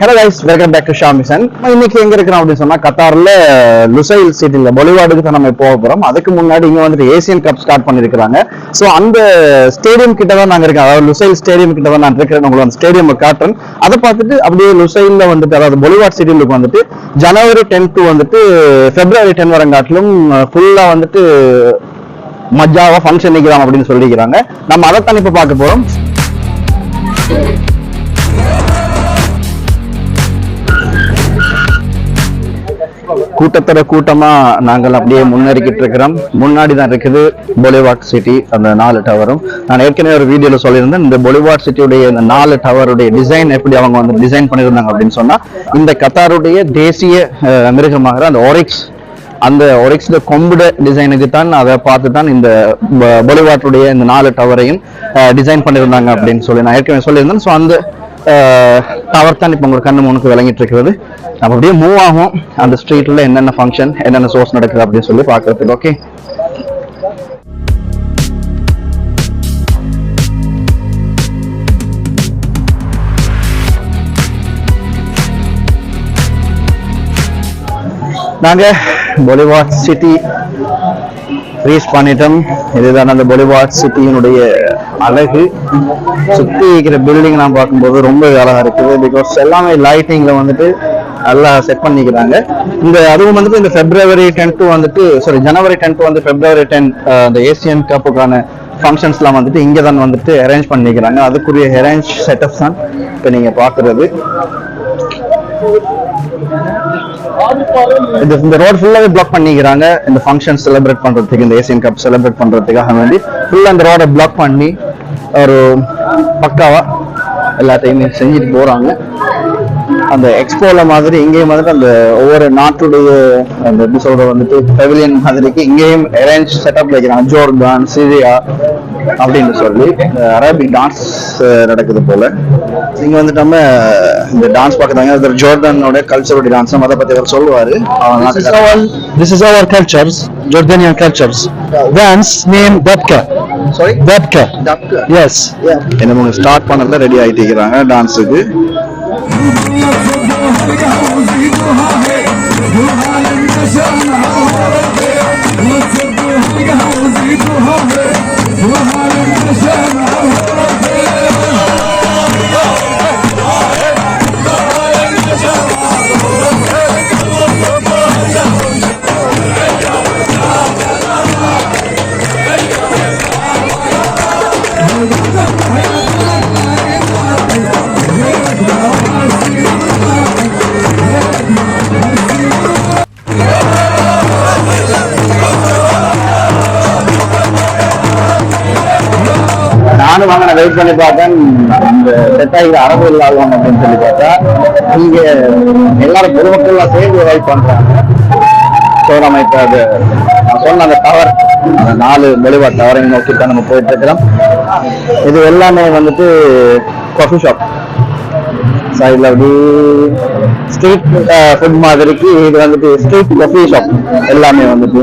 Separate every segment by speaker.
Speaker 1: Hello guys welcome back to ஷாமிசன் இன்னைக்கு எங்க இருக்கிறோம் அப்படின்னு சொன்னா கத்தார்ல லுசைல் சிட்டில பொலிவார்டுக்கு தான் நம்ம போக போறோம். அதுக்கு முன்னாடி இங்க வந்துட்டு ஏசியன் கப் ஸ்டார்ட் பண்ணிருக்காங்க ஸோ அந்த ஸ்டேடியம் கிட்ட தான் நாங்க இருக்கோம். அதாவது லுசைல் ஸ்டேடியம் கிட்ட தான் நான் இருக்கிறேன். உங்களுக்கு அந்த ஸ்டேடியம் காட்டுறேன். அதை பார்த்துட்டு அப்படியே லுசைல்ல வந்துட்டு அதாவது பொலிவார்ட் சிட்டிலுக்கு வந்துட்டு ஜனவரி டென் டு வந்துட்டு பிப்ரவரி டென் வரங்காட்டிலும் ஃபுல்லா வந்துட்டு மஜாவா ஃபங்க்ஷன் நிக்கலாம் அப்படின்னு சொல்லிக்கிறாங்க. நம்ம அதைத்தான் இப்போ பார்க்க போறோம். கூட்டத்தோட கூட்டமா நாங்கள் அப்படியே முன்னேறிக்கிட்டு இருக்கிறோம் முன்னாடி தான் இருக்குது பொலிவாட் சிட்டி அந்த நாலு டவரும் நான் ஏற்கனவே ஒரு வீடியோல சொல்லியிருந்தேன் இந்த பொலிவார்ட் சிட்டியுடைய இந்த நாலு டவருடைய டிசைன் எப்படி அவங்க வந்து டிசைன் பண்ணியிருந்தாங்க அப்படின்னு சொன்னா இந்த கத்தாருடைய தேசிய மிருகமாகிற அந்த ஒரிக்ஸ் அந்த ஒரிக்ஸ்ல கொம்புட டிசைனுக்கு தான் அதை பார்த்து தான் இந்த பொலிவாட்டுடைய இந்த நாலு டவரையும் டிசைன் பண்ணியிருந்தாங்க அப்படின்னு சொல்லி நான் ஏற்கனவே சொல்லியிருந்தேன். ஸோ அந்த டவர் தான் இப்போ உங்களுக்கு கண்ணு முனுக்கு விளங்கிட்டு இருக்கிறது நம்ம அப்படியே மூவ் ஆகும். அந்த ஸ்ட்ரீட்ல என்னென்ன ஃபங்க்ஷன் என்னென்ன சோர்ஸ் நடக்குது அப்படின்னு சொல்லி பார்க்கறதுக்கு ஓகே நாங்க பொலிவார்ட் சிட்டி ரீச் பண்ணிட்டோம். இதுதான் அந்த பொலிவார்ட் சிட்டியினுடைய அழகு. சுத்தி இருக்கிற பில்டிங் நான் பார்க்கும்போது ரொம்ப அழகா இருக்குது. பிகாஸ் எல்லாமே லைட்டிங்ல வந்துட்டு நல்லா செட் பண்ணிக்கிறாங்க. இந்த அதுவும் வந்துட்டு இந்த பிப்ரவரி டென் டு வந்துட்டு சாரி ஜனவரி டென் டு வந்து பிப்ரவரி டென் இந்த ஏசியன் கப்புக்கான ஃபங்க்ஷன்ஸ்லாம் வந்துட்டு இங்கே தான் வந்துட்டு அரேஞ்ச் பண்ணிக்கிறாங்க. அதுக்குரிய அரேஞ்ச் செட்டப்ஸ் தான் இப்போ நீங்கள் பார்க்குறது. இந்த இந்த ரோட் ஃபுல்லாவே பிளாக் பண்ணிக்கிறாங்க. இந்த ஃபங்க்ஷன் செலிப்ரேட் பண்றதுக்கு இந்த ஏசியன் கப் செலிப்ரேட் பண்றதுக்காக வேண்டி. ஃபுல்லா இந்த ரோட பிளாக் பண்ணி ஒரு பக்காவா எல்லாத்தையுமே செஞ்சுட்டு போறாங்க. அந்த எக்ஸ்போல மாதிரி இங்கேயும் வந்துட்டு அந்த ஒவ்வொரு நாட்டுடைய அந்த எப்படி சொல்றது வந்துட்டு பெவிலியன் மாதிரிக்கு இங்கேயும் அரேஞ்ச் செட்டப் வைக்கிறாங்க. ஜோர்தான் சிரியா அப்படின்னு சொல்லி அரபிக் டான்ஸ் நடக்குது போல. இங்க வந்துட்டு நம்ம இந்த டான்ஸ் பார்க்குறாங்க அது ஜோர்டானோட கல்ச்சரோட டான்ஸ் அதை பத்தி அவர் சொல்லுவாரு அவன்
Speaker 2: This is
Speaker 1: நாட்டுக்காரன்.
Speaker 2: our this is our cultures, Jordanian cultures. Dance name Dabka.
Speaker 1: Sorry?
Speaker 2: Dabka.
Speaker 1: Dabka.
Speaker 2: Yes.
Speaker 1: என்ன ஸ்டார்ட் பண்ணல ரெடி ஆயிட்டு இருக்கிறாங்க டான்ஸுக்கு நானும் வெயிட் பண்ணி பார்த்தேன். இந்த செட் அரபு இல்லாதவங்க அப்படின்னு சொல்லி பார்த்தா இங்க எல்லாரும் பொதுமக்கள்லாம் சேர்ந்து வெயிட் பண்றாங்க. ஸோ நம்ம இப்போ அது நான் சொன்ன அந்த டவர் அந்த நாலு மெழுவா டவரை நோக்கி தான் நம்ம போயிட்டு இருக்கிறோம். இது எல்லாமே வந்துட்டு காஃபி ஷாப் சைடில் அப்படி ஸ்ட்ரீட் ஃபுட் மாதிரிக்கு இது வந்துட்டு ஸ்ட்ரீட் காஃபி ஷாப் எல்லாமே வந்துட்டு.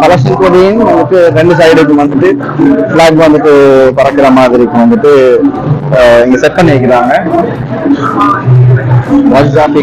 Speaker 1: பலஸ்தீன் கொடியும் வந்துட்டு ரெண்டு சைடுக்கு வந்துட்டு பிளாக் வந்துட்டு பறக்கிற மாதிரிக்கு வந்துட்டு இங்க செட் பண்ணி வைக்கிறாங்க வஜ்ஜாபி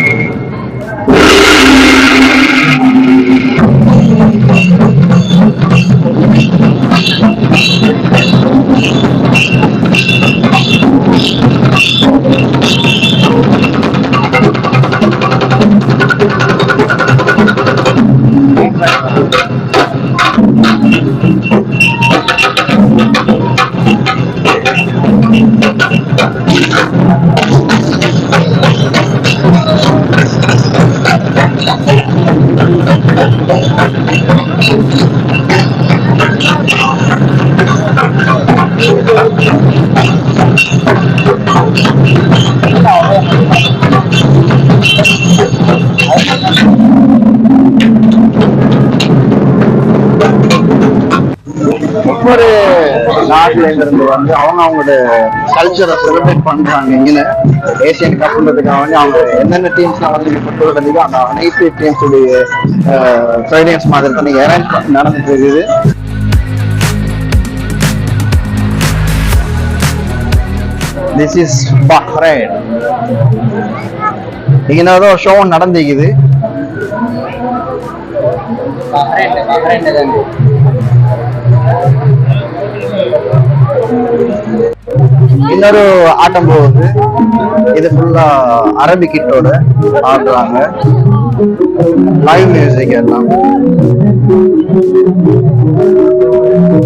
Speaker 1: Thank you. நாட்டுல இருந்து வந்து அவங்க அவங்களோட கல்ச்சரை செலிப்ரேட் பண்றாங்க இங்கே. ஏசியன் கப்ன்றதுக்காக வந்து அவங்க என்னென்ன டீம்ஸ்லாம் வந்து கொண்டு வந்தீங்க அந்த அனைத்து டீம்ஸ் உடைய ட்ரைனிங்ஸ் மாதிரி தான் அரேஞ்ச் நடந்துட்டு இருக்குது. திஸ் இஸ் பஹ்ரைன் இங்கே ஏதோ ஷோ நடந்துக்குது பஹ்ரைன் பஹ்ரைன் இன்னொரு ஆட்டம் போகுது. இது ஃபுல்லா அரபி கிட்டோட ஆடுறாங்க. லைவ் மியூசிக் எல்லாம்.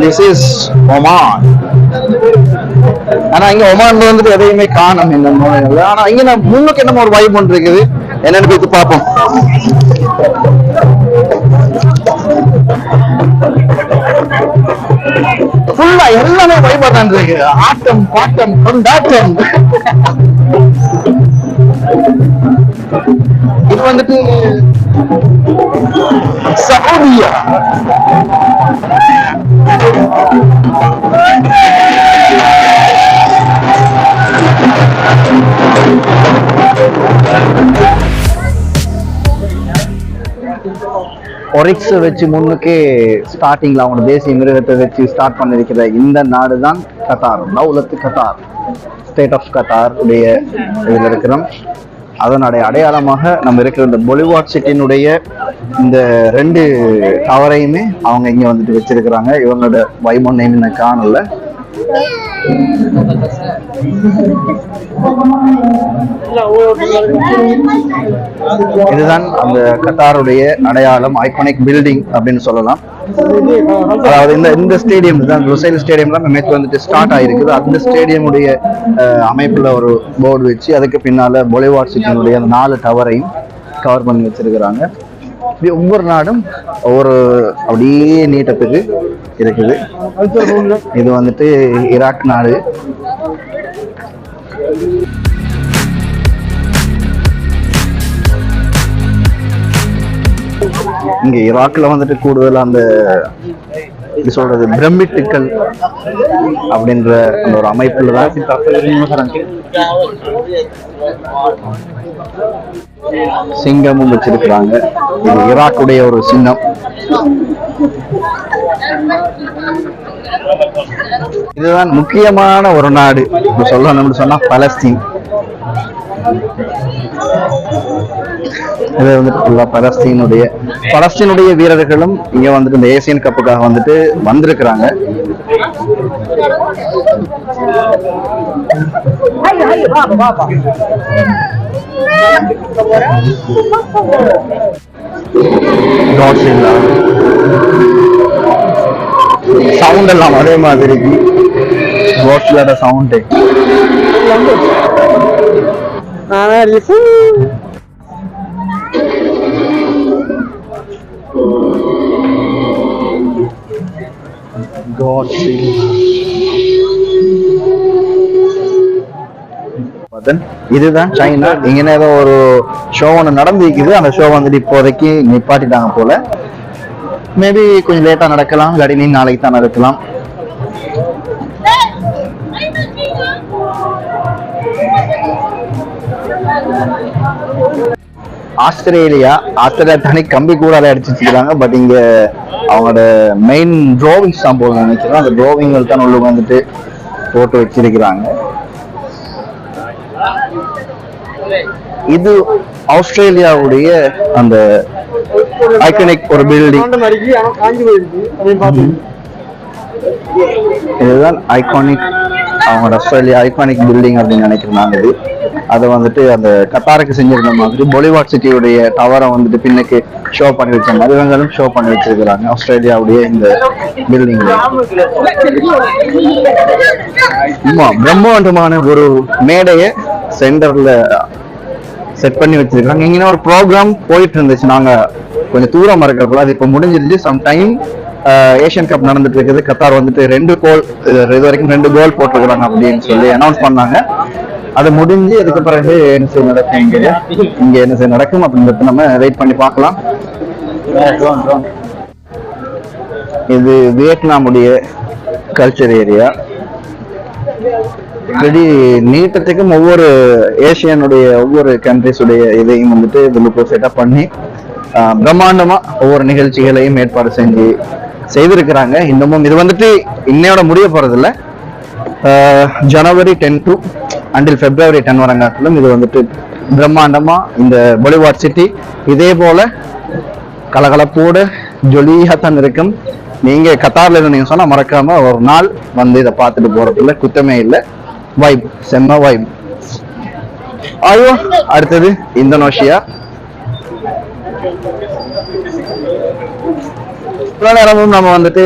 Speaker 1: திஸ் இஸ் ஒமான் ஆனா இங்க ஒமான்ல வந்துட்டு எதையுமே காணும் இந்த நோய்கள். ஆனா இங்க நான் முன்னுக்கு என்னமோ ஒரு வைப் ஒன்று இருக்குது. என்னன்னு போய் பார்ப்போம். ஃபுல்லா எல்லாமே வைபா தான் இருக்கு ஆட்டம் பாட்டம் கொண்டாட்டம். இது வந்துட்டு சவுதியா. ஒரிக்ஸ் வச்சு முன்னுக்கே ஸ்டார்டிங்ல அவங்க தேசிய மிருகத்தை வச்சு ஸ்டார்ட் பண்ணிருக்கிற இந்த நாடு தான் கத்தார் தௌலத்து கத்தார் ஸ்டேட் ஆஃப் கத்தார் உடைய இதில் இருக்கிறோம். அதனுடைய அடையாளமாக நம்ம இருக்கிற இந்த பொலிவாட் சிட்டினுடைய இந்த ரெண்டு டவரையுமே அவங்க இங்கே வந்துட்டு வச்சிருக்கிறாங்க. இவங்களோட வைமோன் நேம் காணல. இதுதான் அந்த கத்தாருடைய அடையாளம் ஐகானிக் பில்டிங் அப்படின்னு சொல்லலாம். அதாவது இந்த இந்த ஸ்டேடியம் தான் லுசைல் ஸ்டேடியம் தான் வந்துட்டு ஸ்டார்ட் ஆயிருக்குது அந்த ஸ்டேடியமுடைய அமைப்புல ஒரு போர்டு வச்சு அதுக்கு பின்னால பொலிவாட் சிட்டியினுடைய அந்த நாலு டவரையும் கவர் பண்ணி வச்சிருக்கிறாங்க. இப்படி ஒவ்வொரு நாடும் ஒவ்வொரு அப்படியே நீட்டத்துக்கு இருக்குது. இது வந்துட்டு ஈராக் நாடு. இங்க ஈராக்ல வந்துட்டு கூடுதல் அந்த எப்படி சொல்றது பிரமிட்டுக்கள் அப்படின்ற அந்த ஒரு அமைப்புல தான் சிங்கமும் வச்சிருக்கிறாங்க. இது ஈராக்குடைய ஒரு சின்னம். இதுதான் முக்கியமான ஒரு நாடு. சொல்லணும்னு சொன்னா பலஸ்தீன். இது வந்துட்டு ஃபுல்லாக பலஸ்தீனுடைய பலஸ்தீனுடைய வீரர்களும் இங்க வந்துட்டு இந்த ஏசியன் கப்புக்காக வந்துட்டு வந்திருக்கிறாங்க. சவுண்ட் எல்லாம் அதே மாதிரி. கோட்லோட சவுண்டு God இதுதான் சைனா இங்க ஏதோ ஒரு ஷோ ஒன்று நடந்துக்குது அந்த ஷோ வந்துட்டு இப்போதைக்கு நிப்பாட்டிட்டாங்க போல. மேபி கொஞ்சம் லேட்டா நடக்கலாம். இல்லாட்டி நாளைக்கு தான் நடக்கலாம். ஆஸ்திரேலியா ஆஸ்திரேலியா தனி கம்பி கூடால அடிச்சு வச்சுக்கிறாங்க பட் இங்க அவங்களோட மெயின் டிராவிங்ஸ் தான் போல நினைக்கிறேன். அந்த டிராவிங்கள் தான் உள்ள வந்துட்டு போட்டு வச்சிருக்கிறாங்க. இது ஆஸ்திரேலியாவுடைய அந்த ஐக்கனிக் ஒரு பில்டிங் இதுதான் ஐகானிக் அவங்களோட ஆஸ்திரேலியா ஐகானிக் பில்டிங் அப்படின்னு நினைக்கிறாங்க இது அதை வந்துட்டு அந்த கத்தாருக்கு செஞ்சிருந்த மாதிரி பொலிவாட் சிட்டியுடைய டவரை வந்துட்டு பின்னுக்கு ஷோ பண்ணி வச்ச மாதிரி இவங்களும் ஷோ பண்ணி வச்சிருக்கிறாங்க. ஆஸ்திரேலியாவுடைய இந்த பில்டிங்ல ஆமா பிரம்மாண்டமான ஒரு மேடையை சென்டர்ல செட் பண்ணி வச்சிருக்காங்க. இங்கே ஒரு ப்ரோக்ராம் போயிட்டு இருந்துச்சு. நாங்க கொஞ்சம் தூரம் இருக்கிறப்பல அது இப்போ முடிஞ்சிருச்சு. சம் டைம் ஏஷியன் கப் நடந்துட்டு இருக்குது. கத்தார் வந்துட்டு ரெண்டு கோல் இது வரைக்கும் ரெண்டு கோல் போட்டிருக்கிறாங்க அப்படின்னு சொல்லி அனௌன்ஸ் பண்ணாங்க. அது முடிஞ்சு அதுக்கு பிறகு என்ன செய்ய நடக்கும் இங்க? இங்க என்ன செய்ய நடக்கும் அப்படின்றத நம்ம வெயிட் பண்ணி பார்க்கலாம். இது வியட்நாமுடைய கல்ச்சர் ஏரியா இப்படி நீட்டத்துக்கும் ஒவ்வொரு ஏசியனுடைய ஒவ்வொரு கண்ட்ரிஸுடைய இதையும் வந்துட்டு இதுல செட்டப் பண்ணி பிரம்மாண்டமா ஒவ்வொரு நிகழ்ச்சிகளையும் ஏற்பாடு செஞ்சு செய்திருக்கிறாங்க. இன்னமும் இது வந்துட்டு இன்னையோட முடிய போறது இல்ல ஆஹ், January ten to until February ten வரங்காட்டிலும் இது வந்துட்டு பிரம்மாண்டமா இந்த பொலிவாட் சிட்டி இதே போல கலகலப்போடு ஜொலியா தான் இருக்கும். நீங்க கத்தார்ல இருந்தீங்க சொன்னா மறக்காம ஒரு நாள் வந்து இதை பார்த்துட்டு போறதுல குத்தமே இல்லை. வைப் செம்ம வைப் ஐயோ அடுத்தது இந்தோனேஷியா. இவ்வளவு நேரமும் நம்ம வந்துட்டு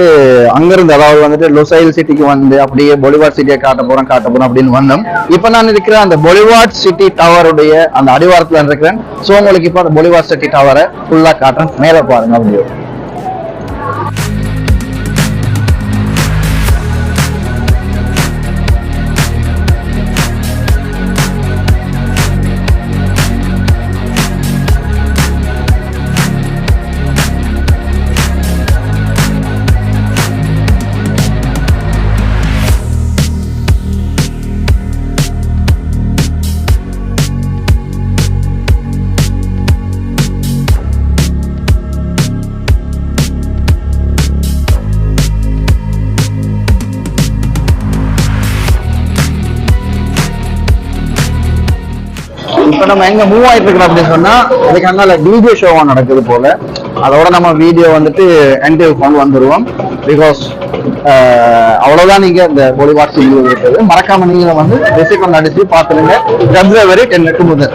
Speaker 1: அங்கிருந்து அதாவது வந்துட்டு லொசைல் சிட்டிக்கு வந்து அப்படியே பொலிவார்ட் சிட்டியை காட்ட போறோம் காட்ட போறோம் அப்படின்னு வந்தோம். இப்ப நான் இருக்கிற அந்த பொலிவாட் சிட்டி டவருடைய அந்த அடிவாரத்துல இருக்கிறேன். ஸோ உங்களுக்கு இப்போ அந்த பொலிவாட் சிட்டி டவரை ஃபுல்லா காட்டுறேன். மேலே பாருங்க அப்படியே நம்ம எங்க மூவ் ஆயிட்டு இருக்கிறோம் அப்படின்னு சொன்னா இதுக்கு அங்கால டிஜே ஷோவா நடக்குது போல. அதோட நம்ம வீடியோ வந்துட்டு என்டிவ் கொண்டு வந்துருவோம். பிகாஸ் அவ்வளவுதான் நீங்க இந்த பொலிவாட் சிட்டி இருக்குது மறக்காம நீங்க வந்து ரெசிகன் அடிச்சு பாத்துருங்க பிப்ரவரி டென்னுக்கு முதல்.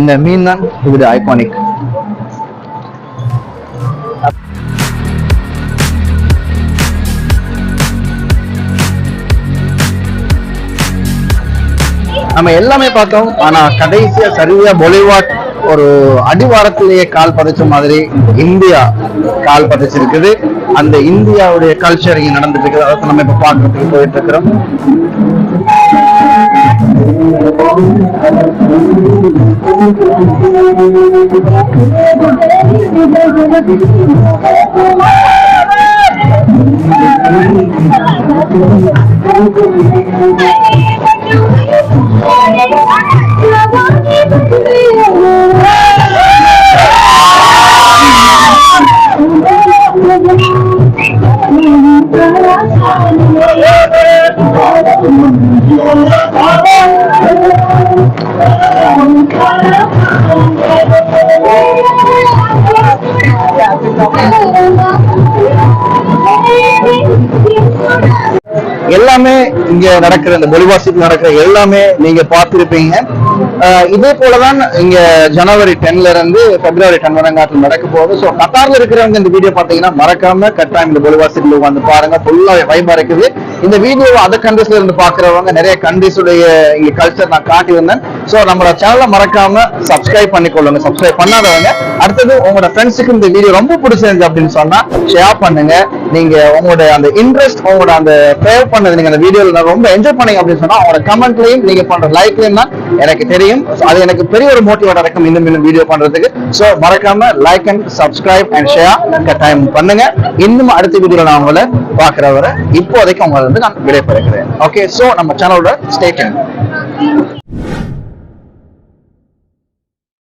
Speaker 1: இந்த மீன் தான் இது ஐகானிக் நம்ம எல்லாமே பார்த்தோம் ஆனா கடைசியா சரியா பொலிவாட் ஒரு அடிவாரத்திலேயே கால் பதிச்ச மாதிரி இந்தியா கால் பதிச்சிருக்குது. அந்த இந்தியாவுடைய கல்ச்சர் இங்க நடந்துட்டு இருக்குது. அதை நம்ம இப்ப பாக்குறதுக்கு போயிட்டு இருக்கிறோம். Thank you. எல்லாமே இங்க நடக்கிற இந்த மொழிவாசிக்கு நடக்கிற எல்லாமே நீங்க பார்த்திருப்பீங்க. இதே போலதான் இங்க ஜனவரி டென்ல இருந்து பிப்ரவரி டென் வரங்காட்டில் நடக்க போகுது. ஸோ கத்தார்ல இருக்கிறவங்க இந்த வீடியோ பாத்தீங்கன்னா மறக்காம கட்டாயம் இந்த பொலிவாசிட்டில் உட்காந்து பாருங்க. ஃபுல்லா வைபா இருக்குது. இந்த வீடியோவை அதர் கண்ட்ரீஸ்ல இருந்து பாக்குறவங்க நிறைய கண்ட்ரீஸுடைய இங்க கல்ச்சர் நான் காட்டியிருந்தேன். ஸோ நம்மளோட சேனலை மறக்காம சப்ஸ்கிரைப் பண்ணிக்கொள்ளுங்க. சப்ஸ்கிரைப் பண்ணாதவங்க அடுத்தது உங்களோட ஃப்ரெண்ட்ஸுக்கு இந்த வீடியோ ரொம்ப பிடிச்சிருந்து அப்படின்னு சொன்னா ஷேர் பண்ணுங்க. நீங்க உங்களோட அந்த இன்ட்ரெஸ்ட் உங்களோட அந்த சேவ் பண்ணது நீங்க அந்த வீடியோல ரொம்ப என்ஜாய் பண்ணீங்க அப்படின்னு சொன்னா உங்களோட கமெண்ட்லயும் நீங்க பண்ற லைக்லயும் தான் எனக்கு தெரியும். அது எனக்கு பெரிய ஒரு மோட்டிவேட்டா இருக்கும் இன்னும் இன்னும் வீடியோ பண்றதுக்கு. ஸோ மறக்காம like and subscribe and share கட்டாயம் பண்ணுங்க. இன்னும் அடுத்த வீடியோல நான் உங்களை பாக்குறவரை இப்போதைக்கு உங்களை வந்து நான் விடைபெறுகிறேன். ஓகே ஸோ நம்ம சேனலோட ஸ்டேட்டன்